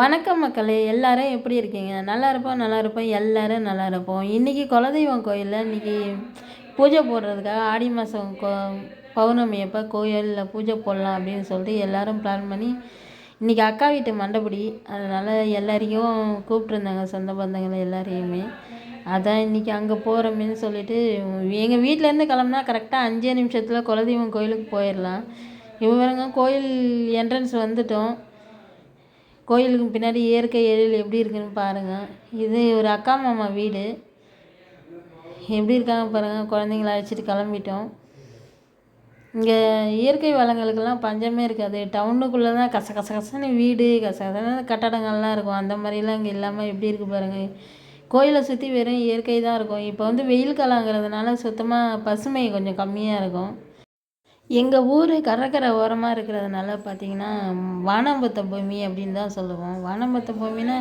வணக்கம் மக்களே எல்லாரும் எப்படி இருக்கீங்க? நல்லா இருப்போம் நல்லா இருப்போம். எல்லாரும் நல்லா இருப்போம். இன்றைக்கி குலதெய்வம் கோயிலில் இன்றைக்கி பூஜை போடுறதுக்காக ஆடி மாதம் கோ பௌர்ணமி அப்போ கோயிலில் பூஜை போடலாம் அப்படின்னு சொல்லிட்டு எல்லோரும் பிளான் பண்ணி இன்றைக்கி அக்கா வீட்டு மண்டபடி. அதனால் எல்லாரையும் கூப்பிட்ருந்தாங்க சொந்த பந்தங்களை எல்லாரையுமே. அதான் இன்றைக்கி அங்கே போகிறோமேன்னு சொல்லிட்டு எங்கள் வீட்டிலேருந்து கிளம்புனா கரெக்டாக அஞ்சே நிமிஷத்தில் குலதெய்வம் கோயிலுக்கு போயிடலாம். இவங்க கோயில் என்ட்ரன்ஸ் வந்துட்டோம். கோயிலுக்கு பின்னாடி இயற்கை எழில் எப்படி இருக்குன்னு பாருங்கள் இது ஒரு அக்கா மாமா வீடு. எப்படி இருக்காங்க பாருங்கள் குழந்தைங்கள அழைச்சிட்டு கிளம்பிட்டோம். இங்கே இயற்கை வளங்களுக்கெல்லாம் பஞ்சமே இருக்காது. டவுனுக்குள்ளே தான் கச கச கசன்னு வீடு கச கசன கட்டடங்கள்லாம் இருக்கும். அந்த மாதிரிலாம் இங்கே இல்லாமல் எப்படி இருக்குது பாருங்கள் கோயிலை சுற்றி வெறும் இயற்கை தான் இருக்கும். இப்போ வந்து வெயில் காலங்கிறதுனால சுத்தமாக பசுமை கொஞ்சம் கம்மியாக இருக்கும். எங்கள் ஊர் கடற்கரை ஓரமாக இருக்கிறதுனால பார்த்திங்கன்னா வானம்பத்த பூமி அப்படின்னு தான் சொல்லுவோம். வானம்பத்த பூமின்னா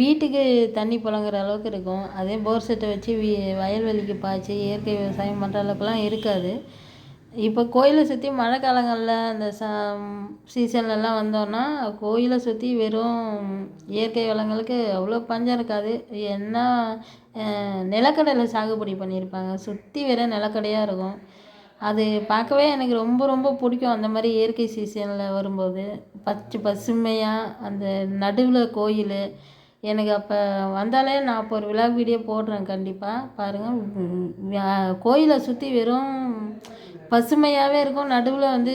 வீட்டுக்கு தண்ணி புழங்குற அளவுக்கு இருக்கும். அதே போர் செட்டை வச்சு வீ வயல்வெளிக்கு பாய்ச்சி இயற்கை விவசாயம் பண்ணுற அளவுக்குலாம் இருக்காது. இப்போ கோயிலை சுற்றி மழை காலங்களில் அந்த ச சீசன்லலாம் வந்தோன்னா கோயிலை சுற்றி வெறும் இயற்கை வளங்களுக்கு அவ்வளோ பஞ்சம் இருக்காது. என்ன நிலக்கடலை சாகுபடி பண்ணியிருப்பாங்க. சுற்றி வெறும் நிலக்கடையாக இருக்கும். அது பார்க்கவே எனக்கு ரொம்ப ரொம்ப பிடிக்கும். அந்த மாதிரி இயற்கை சீசனில் வரும்போது பச்சை பசுமையாக அந்த நடுவில் கோயில். எனக்கு அப்போ வந்தாலே நான் அப்போ ஒரு விழா வீடியோ போடுறேன் கண்டிப்பாக பாருங்கள் கோயிலை சுற்றி வெறும் பசுமையாகவே இருக்கும். நடுவில் வந்து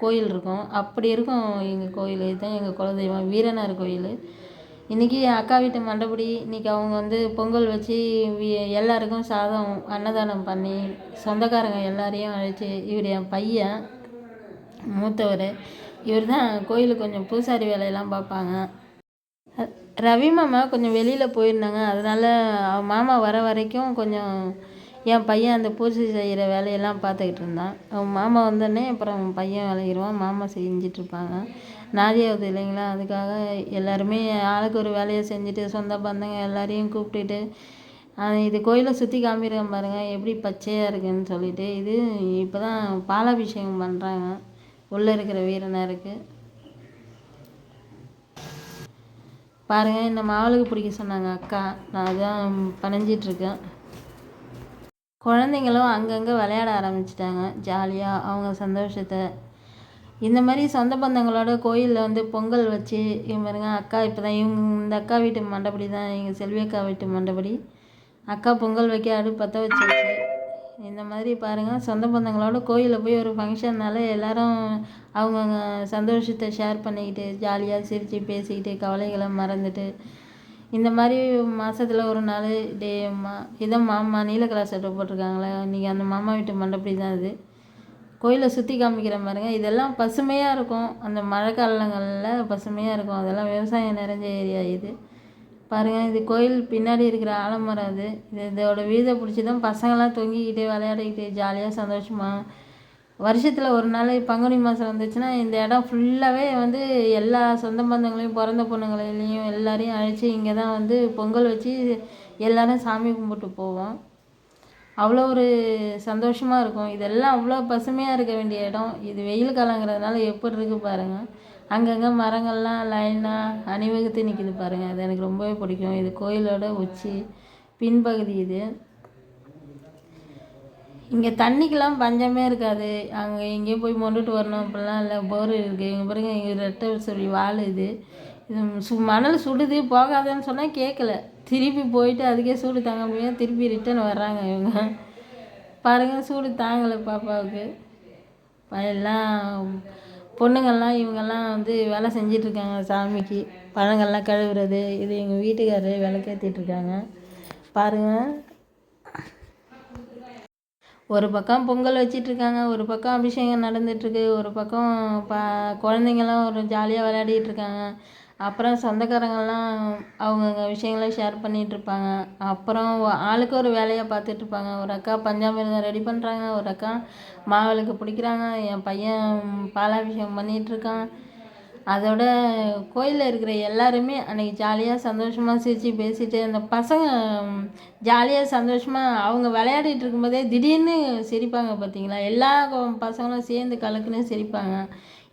கோயில் இருக்கும். அப்படி இருக்கும் எங்கள் கோயில். இதுதான் எங்கள் குலதெய்வம். வீரனார் கோயில். இன்றைக்கி அக்கா வீட்டு மண்டபடி இன்றைக்கி அவங்க வந்து பொங்கல் வச்சு எல்லாருக்கும் சாதம் அன்னதானம் பண்ணி சொந்தக்காரங்க எல்லாரையும் அழைச்சி இவர் என் பையன் மூத்தவர் இவர் தான் கோயிலுக்கு கொஞ்சம் பூசாரி வேலையெல்லாம் பார்ப்பாங்க. ரவி மாமா கொஞ்சம் வெளியில் போயிருந்தாங்க. அதனால் அவன் மாமா வர வரைக்கும் கொஞ்சம் என் பையன் அந்த பூஜை செய்கிற வேலையெல்லாம் பார்த்துக்கிட்டு இருந்தான். அவன் மாமா வந்தோடனே அப்புறம் பையன் விளையிடுவான் மாமா செஞ்சிட்ருப்பாங்க நாதியாவது இல்லைங்களா? அதுக்காக எல்லாருமே ஆளுக்கு ஒரு வேலையை செஞ்சுட்டு சொந்த பந்தங்க எல்லாரையும் கூப்பிட்டுட்டு இது கோயிலை சுற்றி காமிக்கிறேன் பாருங்கள் எப்படி பச்சையாக இருக்குதுன்னு சொல்லிட்டு இது இப்போ தான் பாலாபிஷேகம் பண்ணுறாங்க உள்ளே இருக்கிற வீரனருக்கு பாருங்கள் இந்த மாவளுக்கு பிடிக்க சொன்னாங்க அக்கா. நான் அதான் பனைஞ்சிட்ருக்கேன் குழந்தைங்களும் அங்கங்கே விளையாட ஆரம்பிச்சிட்டாங்க. ஜாலியாக அவங்க சந்தோஷத்தை இந்த மாதிரி சொந்த பந்தங்களோட கோயிலில் வந்து பொங்கல் வச்சு இவங்க பாருங்க அக்கா இப்போ தான் இவங்க இந்த அக்கா வீட்டு மண்டபடி தான் எங்கள் செல்வி அக்கா வீட்டு மண்டபடி. அக்கா பொங்கல் வைக்க அடுப்பு பற்ற வச்சிருச்சு இந்த மாதிரி பாருங்கள் சொந்த பந்தங்களோட கோயிலில் போய் ஒரு ஃபங்க்ஷன்னால எல்லோரும் அவங்கவுங்க சந்தோஷத்தை ஷேர் பண்ணிக்கிட்டு ஜாலியாக சிரித்து பேசிக்கிட்டு கவலைகளை மறந்துட்டு இந்த மாதிரி மாதத்துல ஒரு நாள் டே மா இதான் மாமா நீல கலர் சட்டை போட்டிருக்காங்களே இன்றைக்கி அந்த மாமா வீட்டு மண்டபடி தான் இது கோயிலை சுற்றி காமிக்கிற பாருங்க இதெல்லாம் பசுமையாக இருக்கும். அந்த மழை காலங்களில் பசுமையாக இருக்கும். அதெல்லாம் விவசாயம் நிறைஞ்ச ஏரியா இது. பாருங்கள் இது கோயில் பின்னாடி இருக்கிற ஆலமரம் அது. இது இதோட வீதை பிடிச்சி தான் பசங்கள்லாம் தொங்கிக்கிட்டு விளையாடிக்கிட்டு ஜாலியாக சந்தோஷமாக வருஷத்தில் ஒரு நாள் பங்குனி மாதம் வந்துச்சுன்னா இந்த இடம் ஃபுல்லாகவே வந்து எல்லா சொந்த பந்தங்களையும் பிறந்த பொண்ணுங்களையும் எல்லாரையும் அழைச்சி இங்கே தான் வந்து பொங்கல் வச்சு எல்லோரும் சாமி கும்பிட்டு போவோம். அவ்வளோ ஒரு சந்தோஷமாக இருக்கும். இதெல்லாம் அவ்வளோ பசுமையாக இருக்க வேண்டிய இடம். இது வெயில் காலங்கிறதுனால எப்படி இருக்குது பாருங்கள் அங்கங்கே மரங்கள்லாம் லைனாக அணிவகுத்து நிற்கிது பாருங்கள் அது எனக்கு ரொம்பவே பிடிக்கும். இது கோயிலோட உச்சி பின்பகுதி இது. இங்கே தண்ணிக்கெலாம் பஞ்சமே இருக்காது. அங்கே எங்கேயும் போய் மொண்டுட்டு வரணும் அப்படிலாம் இல்லை. போர் இருக்குது இங்கே பாருங்க இங்கே ரெட்டை சொல்லி வாள் இது. இது சு மணல் சுடுது போகாதேன்னு சொன்னால் கேட்கல திருப்பி போயிட்டு அதுக்கே சூடு தாங்க முடியாது திருப்பி ரிட்டன் வர்றாங்க இவங்க. பாருங்கள் சூடு தாங்கலை பாப்பாவுக்கு. எல்லாம் பொண்ணுங்கள்லாம் இவங்கெல்லாம் வந்து வேலை செஞ்சிட்ருக்காங்க சாமிக்கு. பழங்கள்லாம் கழுவுறது இது எங்கள் வீட்டுக்காரரு விளக்கேற்றிட்ருக்காங்க பாருங்கள் ஒரு பக்கம் பொங்கல் வச்சிட்ருக்காங்க ஒரு பக்கம் அபிஷேகம் நடந்துகிட்ருக்கு ஒரு பக்கம் ப குழந்தைங்கள்லாம் ஒரு ஜாலியாக விளையாடிட்டு இருக்காங்க அப்புறம் சொந்தக்காரங்கள்லாம் அவங்கவுங்க விஷயங்களை ஷேர் பண்ணிகிட்ருப்பாங்க அப்புறம் ஆளுக்கு ஒரு வேலையை பார்த்துட்ருப்பாங்க ஒரு அக்கா பஞ்சாமிர்தம் ரெடி பண்ணுறாங்க ஒரு அக்கா மாவிளக்கு பிடிக்கிறாங்க. என் பையன் பாலாபிஷேகம் பண்ணிகிட்ருக்கான் அதோட கோயிலில் இருக்கிற எல்லாருமே அன்றைக்கி ஜாலியாக சந்தோஷமாக சிரித்து பேசிட்டு அந்த பசங்க ஜாலியாக சந்தோஷமாக அவங்க விளையாடிட்டு இருக்கும்போதே திடீர்னு சிரிப்பாங்க பார்த்தீங்களா எல்லா பசங்களும் சேர்ந்து கலக்குன்னு சிரிப்பாங்க.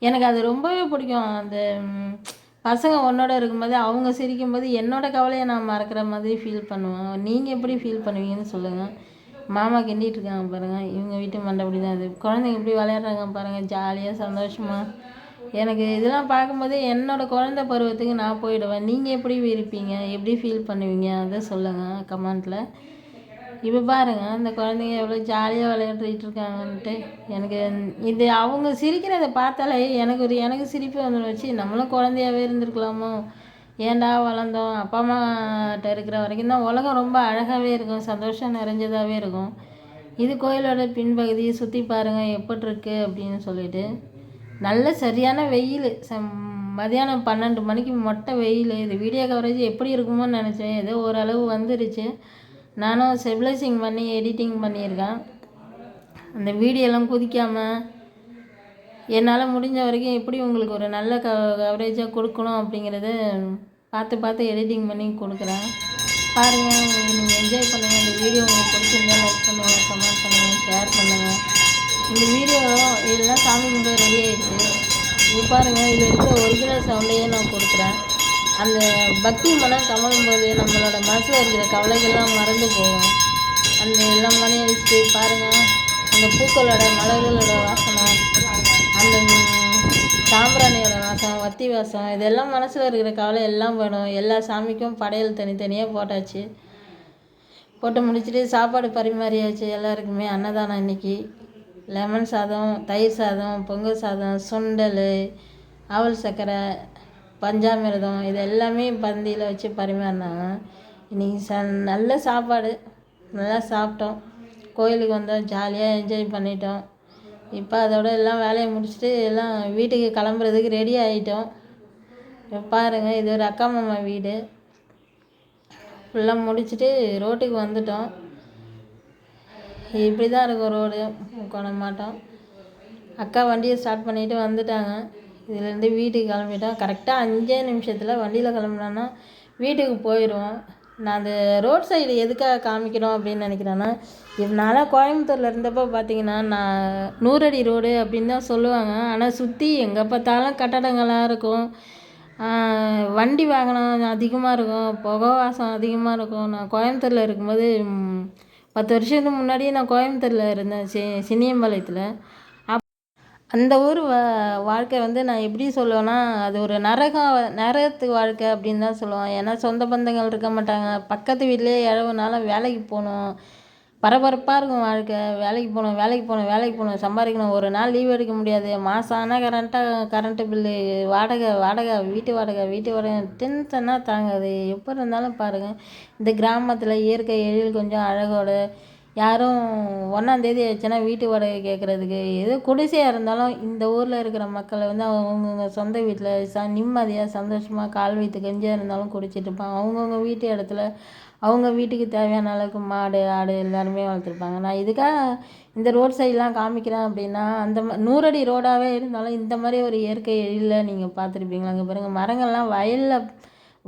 எனக்கு அது ரொம்பவே பிடிக்கும். அந்த பசங்க உன்னோட இருக்கும்போது அவங்க சிரிக்கும்போது என்னோட கவலையை நான் மறக்கிற மாதிரி ஃபீல் பண்ணுவேன் நீங்கள் எப்படி ஃபீல் பண்ணுவீங்கன்னு சொல்லுங்கள் மாமா கிண்டிகிட்ருக்காங்க பாருங்கள் இவங்க வீட்டு மண்டபடி தான் இது குழந்தைங்க எப்படி விளையாடுறாங்க பாருங்கள் ஜாலியாக சந்தோஷமாக எனக்கு இதெல்லாம் பார்க்கும்போது என்னோட குழந்த பருவத்துக்கு நான் போயிடுவேன். நீங்கள் எப்படி இருப்பீங்க? எப்படி ஃபீல் பண்ணுவீங்க? அதை சொல்லுங்கள் கமெண்ட்டில் இப்போ பாருங்க இந்த குழந்தைங்க எவ்வளோ ஜாலியாக விளையாண்டுட்டு இருக்காங்கன்ட்டு. எனக்கு இது அவங்க சிரிக்கிறத பார்த்தாலே எனக்கு ஒரு எனக்கு சிரிப்பு வந்துடும் வச்சு நம்மளும் குழந்தையாவே இருந்திருக்கலாமோ? ஏன்டா வளர்ந்தோம்? அப்பா அம்மாட்ட இருக்கிற வரைக்கும் தான் உலகம் ரொம்ப அழகாகவே இருக்கும் சந்தோஷம் நிறைஞ்சதாகவே இருக்கும். இது கோயிலோட பின்பகுதியை சுற்றி பாருங்கள் எப்படிருக்கு அப்படின்னு சொல்லிட்டு. நல்ல சரியான வெயில். சம் மதியானம் பன்னெண்டு மணிக்கு மொட்டை வெயில். இது வீடியோ கவரேஜ் எப்படி இருக்குமோன்னு நினச்சேன். ஏதோ ஓரளவு வந்துருச்சு. நானும் ஸ்டெபிலைசிங் பண்ணி எடிட்டிங் பண்ணியிருக்கேன். அந்த வீடியோலாம் குதிக்காமல் என்னால் முடிஞ்ச வரைக்கும் எப்படி உங்களுக்கு ஒரு நல்ல க கவரேஜாக கொடுக்கணும் அப்படிங்கிறத பார்த்து பார்த்து எடிட்டிங் பண்ணி கொடுக்குறேன். பாருங்கள் உங்களுக்கு நீங்கள் என்ஜாய் பண்ணுங்கள் இந்த வீடியோ உங்களுக்கு பிடிச்சிருந்தா லைக் பண்ணுங்கள் கமெண்ட் பண்ணுங்கள் ஷேர் பண்ணுங்கள் இந்த வீடியோ இதெல்லாம் சாமி கும்பிட ரெடி ஆகிடுச்சு இது பாருங்கள் இதில் இருக்கிற ஒரிஜினல் சவுண்டையே நான் கொடுக்குறேன். அந்த பக்தி மனம் கமலும் போது நம்மளோட மனசில் இருக்கிற கவலைகள்லாம் மறந்து போகும். அந்த எல்லாம் மணி அடிச்சுட்டு பாருங்கள் அந்த பூக்களோட மலர்களோட வாசனை அந்த சாம்பிராணியோட வாசம் வத்தி வாசம் இதெல்லாம் மனசில் இருக்கிற கவலை எல்லாம் போயிடும். எல்லா சாமிக்கும் படையல் தனித்தனியாக போட்டாச்சு. போட்டு முடிச்சுட்டு சாப்பாடு பரிமாறியாச்சு எல்லாருக்குமே. அன்னதானம் இன்னைக்கு. லெமன் சாதம் தயிர் சாதம் பொங்கல் சாதம் சுண்டல் அவல் சர்க்கரை பஞ்சாமிர்தம் இது எல்லாமே பந்தியில் வச்சு பரிமாறினாங்க. இன்றைக்கி ச நல்ல சாப்பாடு. நல்லா சாப்பிட்டோம். கோயிலுக்கு வந்தோம். ஜாலியாக என்ஜாய் பண்ணிட்டோம். இப்போ அதோட எல்லாம் வேலையை முடிச்சுட்டு எல்லாம் வீட்டுக்கு கிளம்புறதுக்கு ரெடி ஆகிட்டோம் பாருங்கள் இது ஒரு அக்கா மாமா வீடு. ஃபுல்லாக முடிச்சுட்டு ரோட்டுக்கு வந்துட்டோம். இப்படி தான் இருக்கும் ரோடு. கொண மாட்டோம். அக்கா வண்டியை ஸ்டார்ட் பண்ணிவிட்டு வந்துட்டாங்க. இதுலேருந்து வீட்டுக்கு கிளம்பிட்டோம் கரெக்டாக அஞ்சே நிமிஷத்தில் வண்டியில் கிளம்புனோன்னா வீட்டுக்கு போயிடுவோம் நான் அந்த ரோட் சைடு எதுக்காக காமிக்கிறோம் அப்படின்னு நினைக்கிறேன்னா இதனால் கோயம்புத்தூரில் இருந்தப்போ பார்த்தீங்கன்னா நான் நூறடி ரோடு அப்படின்னு தான் சொல்லுவாங்க. ஆனால் சுற்றி எங்கே பார்த்தாலும் கட்டடங்களாக இருக்கும். வண்டி வாகனம் அதிகமாக இருக்கும். புகை வாசம் அதிகமாக இருக்கும். நான் கோயம்புத்தூரில் இருக்கும்போது பத்து வருஷத்துக்கு முன்னாடியே நான் கோயம்புத்தூரில் இருந்தேன் சி சின்னியம்பாளையத்தில். அந்த ஊர் வா வாழ்க்கை வந்து நான் எப்படி சொல்லுவேன்னா அது ஒரு நரகம் நரகத்து வாழ்க்கை அப்படின்னு தான் சொல்லுவேன். ஏன்னா சொந்த பந்தங்கள் இருக்க மாட்டாங்க. பக்கத்து வீட்டிலே இழவுனாலும் வேலைக்கு போகணும். பரபரப்பாக இருக்கும் வாழ்க்கை. வேலைக்கு போகணும் வேலைக்கு போகணும் வேலைக்கு போகணும் சம்பாதிக்கணும். ஒரு நாள் லீவ் எடுக்க முடியாது. மாதம் ஆனால் கரண்ட்டாக கரண்ட்டு பில்லு வாடகை வாடகை வீட்டு வாடகை வீட்டு வாடகை டென்ஷனாக தாங்காது. எப்போ இருந்தாலும் பாருங்கள் இந்த கிராமத்தில் இயற்கை எழில் கொஞ்சம் அழகோட யாரும் ஒன்றாந்தேதி ஆச்சுன்னா வீட்டு வாடகை கேட்குறதுக்கு எதோ குடிசையாக இருந்தாலும் இந்த ஊரில் இருக்கிற மக்களை வந்து அவங்கவுங்க சொந்த வீட்டில் ச நிம்மதியாக சந்தோஷமாக கால் வைத்து கஞ்சியாக இருந்தாலும் குடிச்சிட்டு இருப்பாங்க. அவங்கவுங்க வீட்டு இடத்துல அவங்க வீட்டுக்கு தேவையான அளவுக்கு மாடு ஆடு எல்லாருமே வளர்த்துருப்பாங்க. நான் இதுக்காக இந்த ரோட் சைட்லாம் காமிக்கிறேன் அப்படின்னா அந்த ம நூறடி ரோடாகவே இருந்தாலும் இந்த மாதிரி ஒரு இயற்கை எழில நீங்கள் பார்த்துருப்பீங்களா அங்கே பாருங்கள் மரங்கள்லாம் வயலில்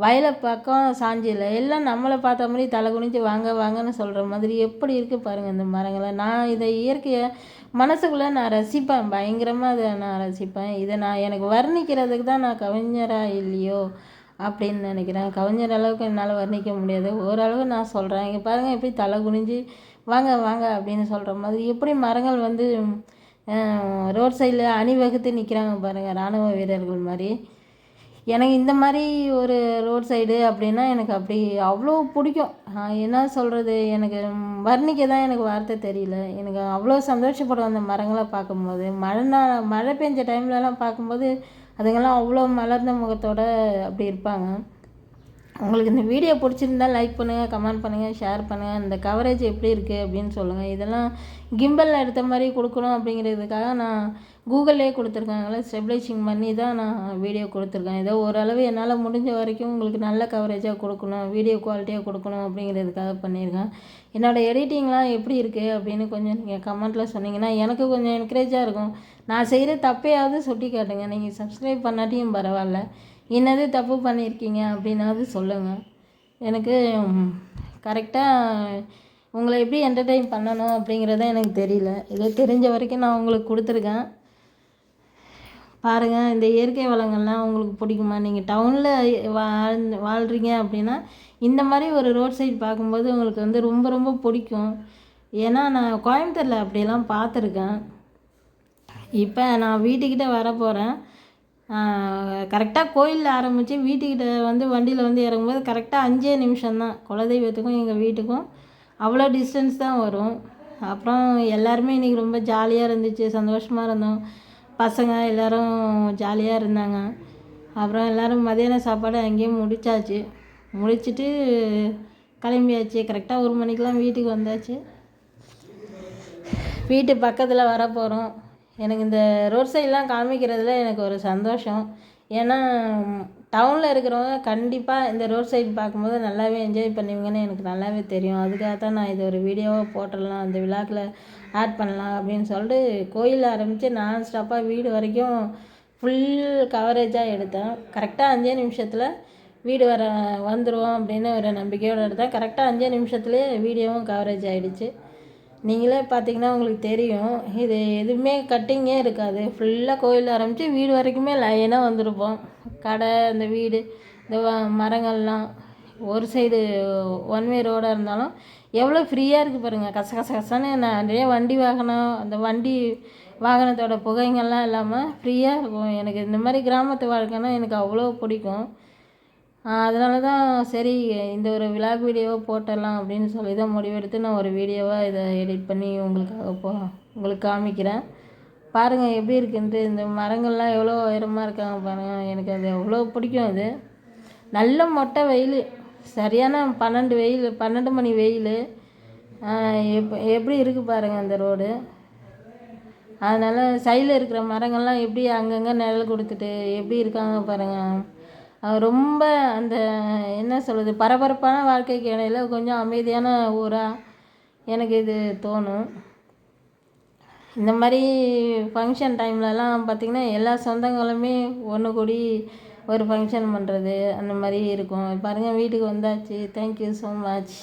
வயலை பக்கம் சாஞ்சியில் எல்லாம் நம்மளை பார்த்த மாதிரி தலை குனிஞ்சு வாங்க வாங்கன்னு சொல்கிற மாதிரி எப்படி இருக்குது பாருங்கள் இந்த மரங்களை. நான் இதை இயற்கையை மனசுக்குள்ளே நான் ரசிப்பேன். பயங்கரமாக அதை நான் ரசிப்பேன். இதை நான் எனக்கு வர்ணிக்கிறதுக்கு தான் நான் கவிஞராக இல்லையோ அப்படின்னு நினைக்கிறேன். கவிஞர் அளவுக்கு என்னால் வர்ணிக்க முடியாது. ஓரளவு நான் சொல்கிறேன் இங்கே பாருங்கள் எப்படி தலை குனிஞ்சு வாங்க வாங்க அப்படின்னு சொல்கிற மாதிரி எப்படி மரங்கள் வந்து ரோட் சைடில் அணிவகுத்து நிற்கிறாங்க பாருங்கள் இராணுவ வீரர்கள் மாதிரி. எனக்கு இந்த மாதிரி ஒரு ரோட் சைடு அப்படின்னா எனக்கு அப்படி அவ்வளோ பிடிக்கும். என்ன சொல்கிறது எனக்கு வர்ணிக்க தான் எனக்கு வார்த்தை தெரியல. எனக்கு அவ்வளோ சந்தோஷப்படுவேன் அந்த மரங்களை பார்க்கும்போது. மழை நாள் மழை பெஞ்ச டைம்லலாம் பார்க்கும்போது அதுங்கெல்லாம் அவ்வளோ மலர்ந்த முகத்தோடு அப்படி இருப்பாங்க. உங்களுக்கு இந்த வீடியோ பிடிச்சிருந்தா லைக் பண்ணுங்கள் கமெண்ட் பண்ணுங்கள் ஷேர் பண்ணுங்கள் இந்த கவரேஜ் எப்படி இருக்குது அப்படின்னு சொல்லுங்கள் இதெல்லாம் கிம்பலில் எடுத்த மாதிரி கொடுக்கணும் அப்படிங்கிறதுக்காக நான் கூகுள்லேயே கொடுத்துருக்காங்களே ஸ்டெபிலைசிங் பண்ணி தான் நான் வீடியோ கொடுத்துருக்கேன். ஏதோ ஓரளவு என்னால் முடிஞ்ச வரைக்கும் உங்களுக்கு நல்ல கவரேஜாக கொடுக்கணும் வீடியோ குவாலிட்டியாக கொடுக்கணும் அப்படிங்கிறதுக்காக பண்ணியிருக்கேன். என்னோடய எடிட்டிங்லாம் எப்படி இருக்குது அப்படின்னு கொஞ்சம் நீங்கள் கமெண்ட்டில் சொன்னீங்கன்னா எனக்கு கொஞ்சம் என்கரேஜாக இருக்கும். நான் செய்கிற தப்பையாவது சுட்டி காட்டுங்க நீங்கள் சப்ஸ்கிரைப் பண்ணாட்டியும் பரவாயில்ல. என்னது தப்பு பண்ணியிருக்கீங்க அப்படின்னாவது சொல்லுங்கள் எனக்கு கரெக்டாக உங்களை எப்படி என்டர்டெயின் பண்ணணும் அப்படிங்கிறத எனக்கு தெரியல. இது தெரிஞ்ச வரைக்கும் நான் உங்களுக்கு கொடுத்துருக்கேன். பாருங்கள் இந்த இயற்கை வளங்கள்லாம் உங்களுக்கு பிடிக்குமா? நீங்கள் டவுனில் வாழ் வாழ்கிறீங்க அப்படின்னா இந்த மாதிரி ஒரு ரோட் சைடு பார்க்கும்போது உங்களுக்கு வந்து ரொம்ப ரொம்ப பிடிக்கும். ஏன்னா நான் கோயம்புத்தூரில் அப்படியெல்லாம் பார்த்துருக்கேன். இப்போ நான் வீட்டுக்கிட்ட வர போகிறேன் கரெக்டாக கோயிலில் ஆரம்பித்து வீட்டுக்கிட்ட வந்து வண்டியில் வந்து இறங்கும்போது கரெக்டாக அஞ்சே நிமிஷம்தான். குலதெய்வத்துக்கும் எங்கள் வீட்டுக்கும் அவ்வளோ டிஸ்டன்ஸ் தான் வரும். அப்புறம் எல்லாருமே இன்றைக்கி ரொம்ப ஜாலியாக இருந்துச்சு சந்தோஷமாக இருந்தோம். பசங்க எல்லோரும் ஜாலியாக இருந்தாங்க. அப்புறம் எல்லோரும் மதியான சாப்பாடு அங்கேயே முடிச்சாச்சு. முடிச்சுட்டு கிளம்பியாச்சு. கரெக்டாக ஒரு மணிக்கெலாம் வீட்டுக்கு வந்தாச்சு. வீட்டு பக்கத்தில் வர போகிறோம் எனக்கு இந்த ரோட் சைட்லாம் காமிக்கிறதுல எனக்கு ஒரு சந்தோஷம். ஏன்னா டவுனில் இருக்கிறவங்க கண்டிப்பாக இந்த ரோட் சைடு பார்க்கும்போது நல்லாவே என்ஜாய் பண்ணுவீங்கன்னு எனக்கு நல்லாவே தெரியும். அதுக்காக தான் நான் இது ஒரு வீடியோவாக போட்டுடலாம் அந்த விழாக்கில் ஆட் பண்ணலாம் அப்படின்னு சொல்லிட்டு கோயில் ஆரம்பித்து நான் ஸ்டாப்பாக வீடு வரைக்கும் ஃபுல் கவரேஜாக எடுத்தேன். கரெக்டாக அஞ்சே நிமிஷத்தில் வீடு வர வந்துடுவோம் அப்படின்னு ஒரு நம்பிக்கையோடு எடுத்தேன் கரெக்டாக அஞ்சே நிமிஷத்துலேயே வீடியோவும் கவரேஜ் ஆகிடுச்சு நீங்களே பார்த்தீங்கன்னா உங்களுக்கு தெரியும். இது எதுவுமே கட்டிங்கே இருக்காது. ஃபுல்லாக கோயில் ஆரம்பித்து வீடு வரைக்குமே லைனாக வந்திருப்போம். கடை இந்த வீடு இந்த மரங்கள்லாம். ஒரு சைடு ஒன் வே ரோடாக இருந்தாலும் எவ்வளோ ஃப்ரீயாக இருக்குது பாருங்கள் கச கச கசன்னு நிறைய வண்டி வாகனம் அந்த வண்டி வாகனத்தோட புகைங்கள்லாம் இல்லாமல் ஃப்ரீயாக இருக்கும். எனக்கு இந்த மாதிரி கிராமத்து வாழ்க்கைன்னா எனக்கு அவ்வளோ பிடிக்கும். அதனால தான் சரி இந்த ஒரு விலாக் வீடியோவை போட்டுடலாம் அப்படின்னு சொல்லி தான் முடிவெடுத்து நான் ஒரு வீடியோவாக இதை எடிட் பண்ணி உங்களுக்காக போ உங்களுக்கு காமிக்கிறேன். பாருங்கள் எப்படி இருக்குன்ட்டு இந்த மரங்கள்லாம் எவ்வளோ உயரமாக இருக்காங்க பாருங்கள் எனக்கு அது எவ்வளோ பிடிக்கும் அது. நல்ல மொட்டை வெயில். சரியான பன்னெண்டு வெயில் பன்னெண்டு மணி வெயில். எப் எப்படி இருக்குது பாருங்கள் அந்த ரோடு. அதனால் சைடில் இருக்கிற மரங்கள்லாம் எப்படி அங்கங்கே நிழல் கொடுத்துட்டு எப்படி இருக்காங்க பாருங்கள் ரொம்ப அந்த என்ன சொல்கிறது பரபரப்பான வாழ்க்கைக்கு இடையில கொஞ்சம் அமைதியான ஊராக எனக்கு இது தோணும். இந்த மாதிரி ஃபங்க்ஷன் டைம்லலாம் பார்த்திங்கன்னா எல்லா சொந்தங்களுமே ஒன்று கூடி ஒரு ஃபங்க்ஷன் பண்ணுறது அந்த மாதிரி இருக்கும். பாருங்கள் வீட்டுக்கு வந்தாச்சு. Thank you so much